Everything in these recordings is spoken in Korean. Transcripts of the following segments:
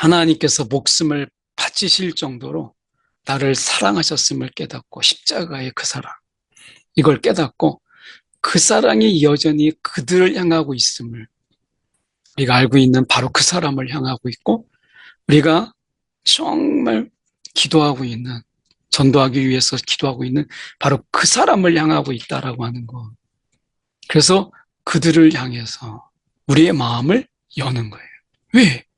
하나님께서 목숨을 바치실 정도로 나를 사랑하셨음을 깨닫고 십자가의 그 사랑 이걸 깨닫고 그 사랑이 여전히 그들을 향하고 있음을 우리가 알고 있는 바로 그 사람을 향하고 있고 우리가 정말 기도하고 있는 전도하기 위해서 기도하고 있는 바로 그 사람을 향하고 있다라고 하는 거. 그래서 그들을 향해서 우리의 마음을 여는 거예요. 왜?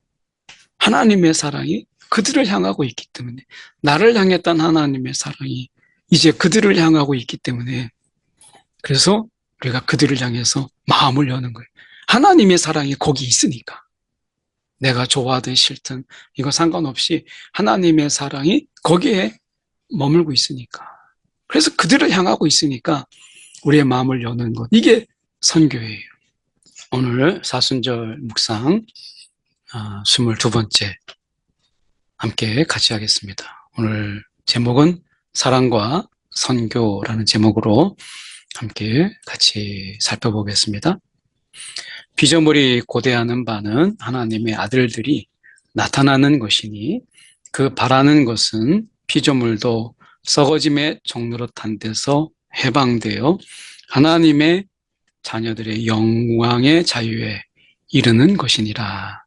하나님의 사랑이 그들을 향하고 있기 때문에 나를 향했던 하나님의 사랑이 이제 그들을 향하고 있기 때문에 그래서 우리가 그들을 향해서 마음을 여는 거예요. 하나님의 사랑이 거기 있으니까. 내가 좋아하든 싫든 이거 상관없이 하나님의 사랑이 거기에 머물고 있으니까. 그래서 그들을 향하고 있으니까 우리의 마음을 여는 것. 이게 선교예요. 오늘 사순절 묵상 22번째 아, 함께 같이 하겠습니다. 오늘 제목은 사랑과 선교라는 제목으로 함께 같이 살펴보겠습니다. 피조물이 고대하는 바는 하나님의 아들들이 나타나는 것이니 그 바라는 것은 피조물도 썩어짐의 종로로탄 데서 해방되어 하나님의 자녀들의 영광의 자유에 이르는 것이니라.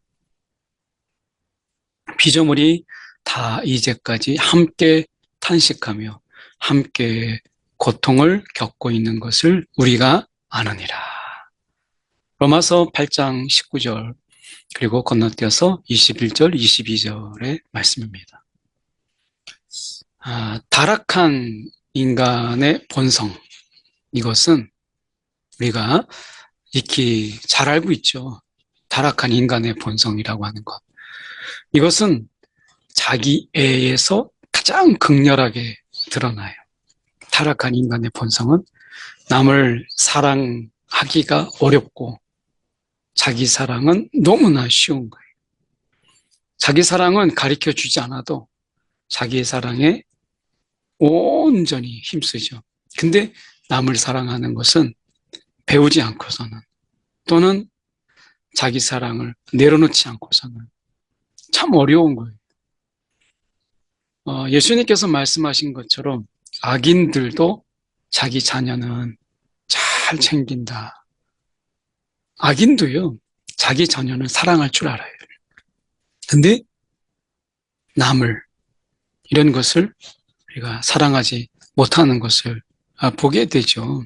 피조물이 다 이제까지 함께 탄식하며 함께 고통을 겪고 있는 것을 우리가 아느니라. 로마서 8장 19절 그리고 건너뛰어서 21절, 22절의 말씀입니다. 아, 타락한 인간의 본성 이것은 우리가 익히 잘 알고 있죠. 타락한 인간의 본성이라고 하는 것. 이것은 자기 애에서 가장 극렬하게 드러나요. 타락한 인간의 본성은 남을 사랑하기가 어렵고 자기 사랑은 너무나 쉬운 거예요. 자기 사랑은 가르쳐 주지 않아도 자기의 사랑에 온전히 힘쓰죠. 근데 남을 사랑하는 것은 배우지 않고서는 또는 자기 사랑을 내려놓지 않고서는 참 어려운 거예요. 어, 예수님께서 말씀하신 것처럼 악인들도 자기 자녀는 잘 챙긴다. 악인도요, 자기 자녀는 사랑할 줄 알아요. 근데 남을, 이런 것을 우리가 사랑하지 못하는 것을 아, 보게 되죠.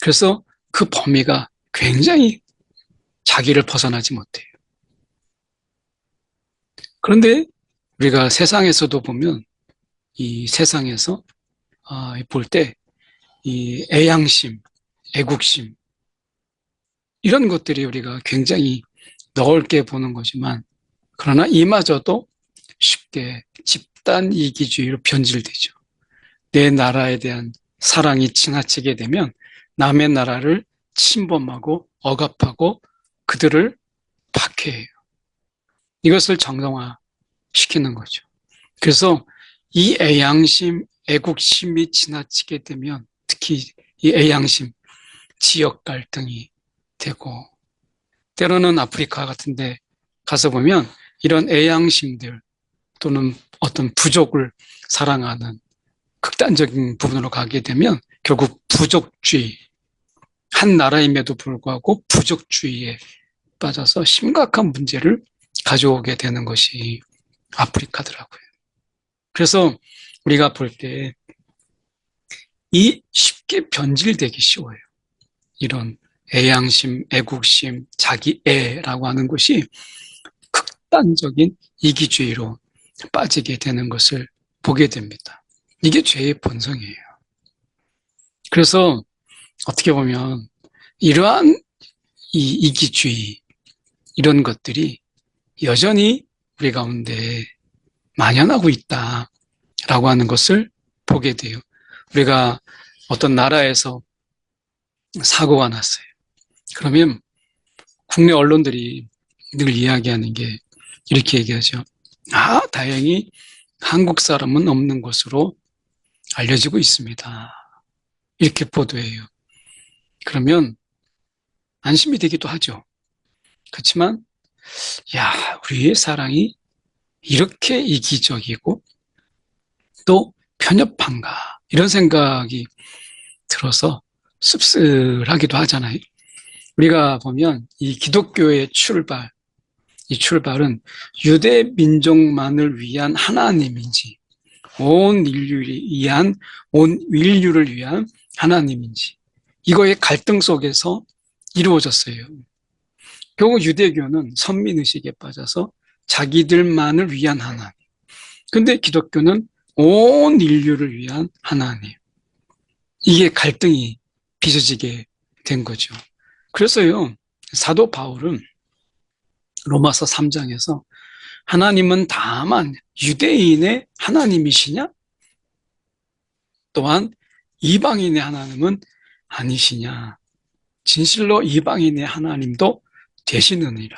그래서 그 범위가 굉장히 자기를 벗어나지 못해요. 그런데 우리가 세상에서도 보면 이 세상에서 아, 볼때 이 애양심, 애국심 이런 것들이 우리가 굉장히 넓게 보는 거지만 그러나 이마저도 쉽게 집단 이기주의로 변질되죠. 내 나라에 대한 사랑이 지나치게 되면 남의 나라를 침범하고 억압하고 그들을 박해해요. 이것을 정당화 시키는 거죠. 그래서 이 애양심, 애국심이 지나치게 되면 특히 이 애양심, 지역 갈등이 되고 때로는 아프리카 같은데 가서 보면 이런 애양심들 또는 어떤 부족을 사랑하는 극단적인 부분으로 가게 되면 결국 부족주의, 한 나라임에도 불구하고 부족주의에 빠져서 심각한 문제를 가져오게 되는 것이 아프리카더라고요. 그래서 우리가 볼 때 이 쉽게 변질되기 쉬워요. 이런 애양심, 애국심, 자기애라고 하는 것이 극단적인 이기주의로 빠지게 되는 것을 보게 됩니다. 이게 죄의 본성이에요. 그래서 어떻게 보면 이러한 이 이기주의 이런 것들이 여전히 우리 가운데 만연하고 있다라고 하는 것을 보게 돼요. 우리가 어떤 나라에서 사고가 났어요. 그러면 국내 언론들이 늘 이야기하는 게 이렇게 얘기하죠. 아, 다행히 한국 사람은 없는 것으로 알려지고 있습니다. 이렇게 보도해요. 그러면 안심이 되기도 하죠. 그렇지만, 야, 우리의 사랑이 이렇게 이기적이고 또 편협한가 이런 생각이 들어서 씁쓸하기도 하잖아요. 우리가 보면 이 기독교의 출발, 이 출발은 유대 민족만을 위한 하나님인지 온 인류를 위한 온 인류를 위한 하나님인지 이거의 갈등 속에서 이루어졌어요. 결국 유대교는 선민의식에 빠져서 자기들만을 위한 하나님. 근데 기독교는 온 인류를 위한 하나님. 이게 갈등이 빚어지게 된 거죠. 그래서요, 사도 바울은 로마서 3장에서 하나님은 다만 유대인의 하나님이시냐? 또한 이방인의 하나님은 아니시냐? 진실로 이방인의 하나님도 되시느니라.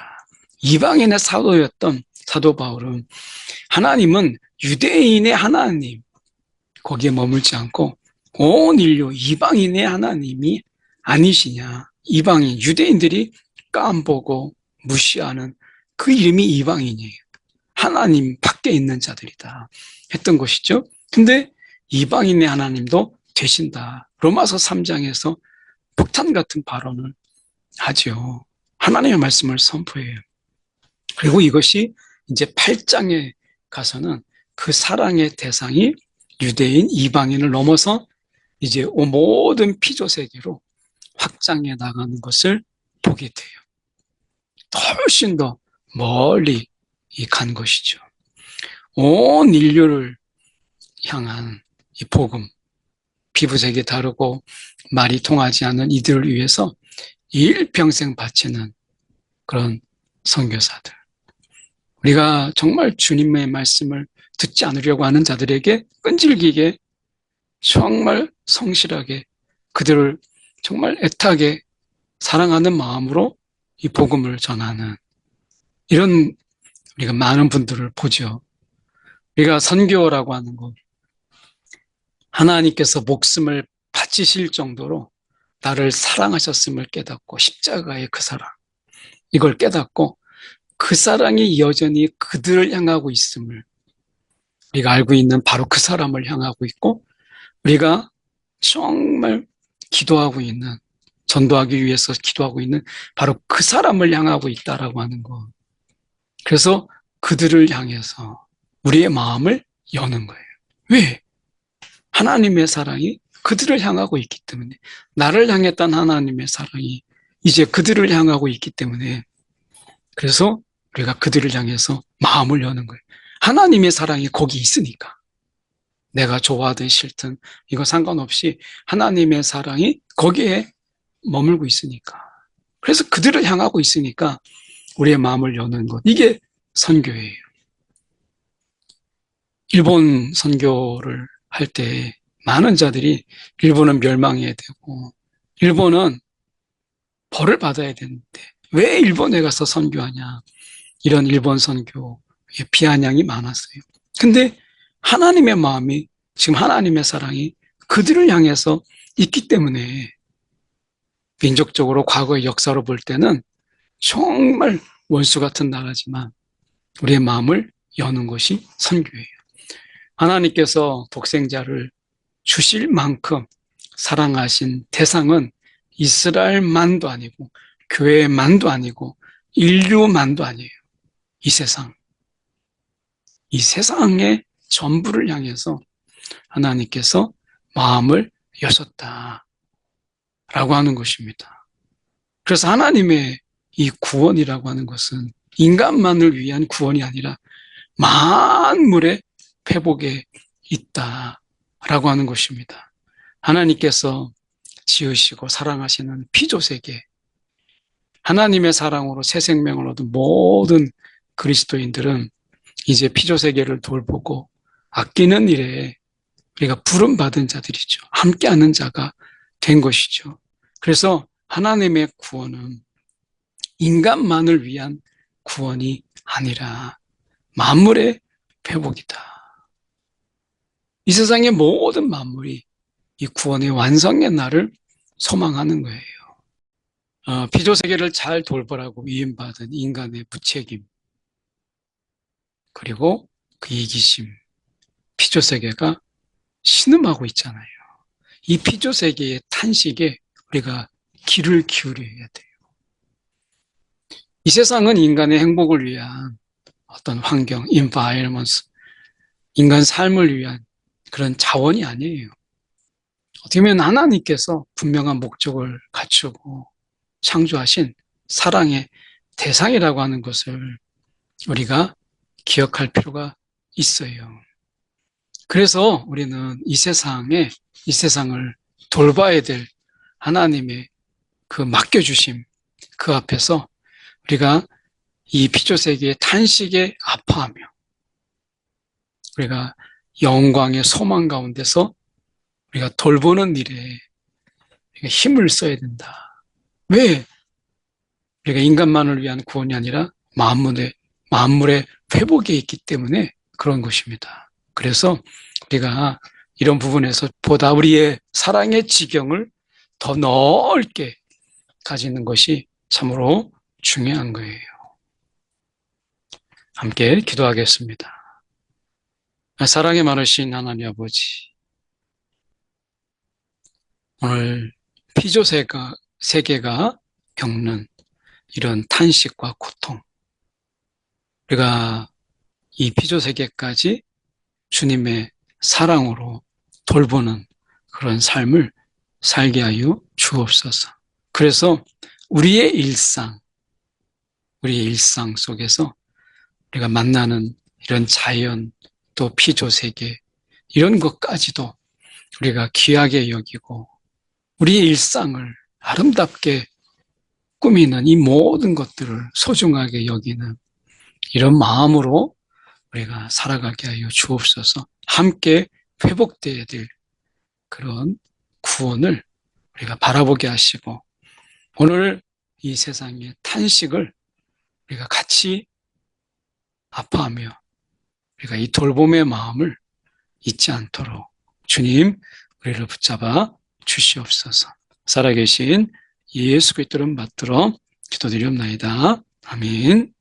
이방인의 사도였던 사도 바울은 하나님은 유대인의 하나님 거기에 머물지 않고 온 인류 이방인의 하나님이 아니시냐. 이방인 유대인들이 깜보고 무시하는 그 이름이 이방인이에요. 하나님 밖에 있는 자들이다. 했던 것이죠. 근데 이방인의 하나님도 되신다. 로마서 3장에서 폭탄 같은 발언을 하죠. 하나님의 말씀을 선포해요. 그리고 이것이 이제 8장에 가서는 그 사랑의 대상이 유대인, 이방인을 넘어서 이제 모든 피조 세계로 확장해 나가는 것을 보게 돼요. 훨씬 더 멀리 간 것이죠. 온 인류를 향한 이 복음, 피부색이 다르고 말이 통하지 않는 이들을 위해서 일평생 바치는 그런 선교사들. 우리가 정말 주님의 말씀을 듣지 않으려고 하는 자들에게 끈질기게 정말 성실하게 그들을 정말 애타게 사랑하는 마음으로 이 복음을 전하는 이런 우리가 많은 분들을 보죠. 우리가 선교라고 하는 것 하나님께서 목숨을 바치실 정도로 나를 사랑하셨음을 깨닫고 십자가의 그 사랑 이걸 깨닫고 그 사랑이 여전히 그들을 향하고 있음을 우리가 알고 있는 바로 그 사람을 향하고 있고 우리가 정말 기도하고 있는 전도하기 위해서 기도하고 있는 바로 그 사람을 향하고 있다라고 하는 것. 그래서 그들을 향해서 우리의 마음을 여는 거예요. 왜? 하나님의 사랑이 그들을 향하고 있기 때문에 나를 향했던 하나님의 사랑이 이제 그들을 향하고 있기 때문에 그래서 우리가 그들을 향해서 마음을 여는 거예요. 하나님의 사랑이 거기 있으니까. 내가 좋아하든 싫든 이거 상관없이 하나님의 사랑이 거기에 머물고 있으니까. 그래서 그들을 향하고 있으니까 우리의 마음을 여는 것. 이게 선교예요. 일본 선교를 할 때 많은 자들이 일본은 멸망해야 되고 일본은 벌을 받아야 되는데 왜 일본에 가서 선교하냐 이런 일본 선교의 비아냥이 많았어요. 근데 하나님의 마음이 지금 하나님의 사랑이 그들을 향해서 있기 때문에 민족적으로 과거의 역사로 볼 때는 정말 원수 같은 나라지만 우리의 마음을 여는 것이 선교예요. 하나님께서 독생자를 주실 만큼 사랑하신 대상은 이스라엘만도 아니고 교회만도 아니고 인류만도 아니에요. 이 세상. 이 세상의 전부를 향해서 하나님께서 마음을 여셨다. 라고 하는 것입니다. 그래서 하나님의 이 구원이라고 하는 것은 인간만을 위한 구원이 아니라 만물의 회복에 있다. 라고 하는 것입니다. 하나님께서 지으시고 사랑하시는 피조세계, 하나님의 사랑으로 새 생명을 얻은 모든 그리스도인들은 이제 피조세계를 돌보고 아끼는 일에 우리가 부름받은 자들이죠. 함께하는 자가 된 것이죠. 그래서 하나님의 구원은 인간만을 위한 구원이 아니라 만물의 회복이다. 이 세상의 모든 만물이 이 구원의 완성의 날을 소망하는 거예요. 어, 피조 세계를 잘 돌보라고 위임받은 인간의 부책임. 그리고 그 이기심, 피조 세계가 신음하고 있잖아요. 이 피조 세계의 탄식에 우리가 귀를 기울여야 돼요. 이 세상은 인간의 행복을 위한 어떤 환경, environment, 인간 삶을 위한 그런 자원이 아니에요. 어떻게 보면 하나님께서 분명한 목적을 갖추고 창조하신 사랑의 대상이라고 하는 것을 우리가 기억할 필요가 있어요. 그래서 우리는 이 세상에, 이 세상을 돌봐야 될 하나님의 그 맡겨주심, 그 앞에서 우리가 이 피조 세계의 탄식에 아파하며 우리가 영광의 소망 가운데서 우리가 돌보는 일에 힘을 써야 된다. 왜? 우리가 인간만을 위한 구원이 아니라 만물의, 만물의 회복에 있기 때문에 그런 것입니다. 그래서 우리가 이런 부분에서 보다 우리의 사랑의 지경을 더 넓게 가지는 것이 참으로 중요한 거예요. 함께 기도하겠습니다. 사랑의 많으신 하나님 아버지, 오늘 피조 세계가 겪는 이런 탄식과 고통, 우리가 이 피조 세계까지 주님의 사랑으로 돌보는 그런 삶을 살게 하여 주옵소서. 그래서 우리의 일상, 우리의 일상 속에서 우리가 만나는 이런 자연, 또 피조 세계, 이런 것까지도 우리가 귀하게 여기고 우리의 일상을 아름답게 꾸미는 이 모든 것들을 소중하게 여기는 이런 마음으로 우리가 살아가게 하여 주옵소서. 함께 회복되어야 될 그런 구원을 우리가 바라보게 하시고 오늘 이 세상의 탄식을 우리가 같이 아파하며 우리가 이 돌봄의 마음을 잊지 않도록 주님 우리를 붙잡아 주시옵소서. 살아계신 예수 그리스도를 받들어 기도드리옵나이다. 아멘.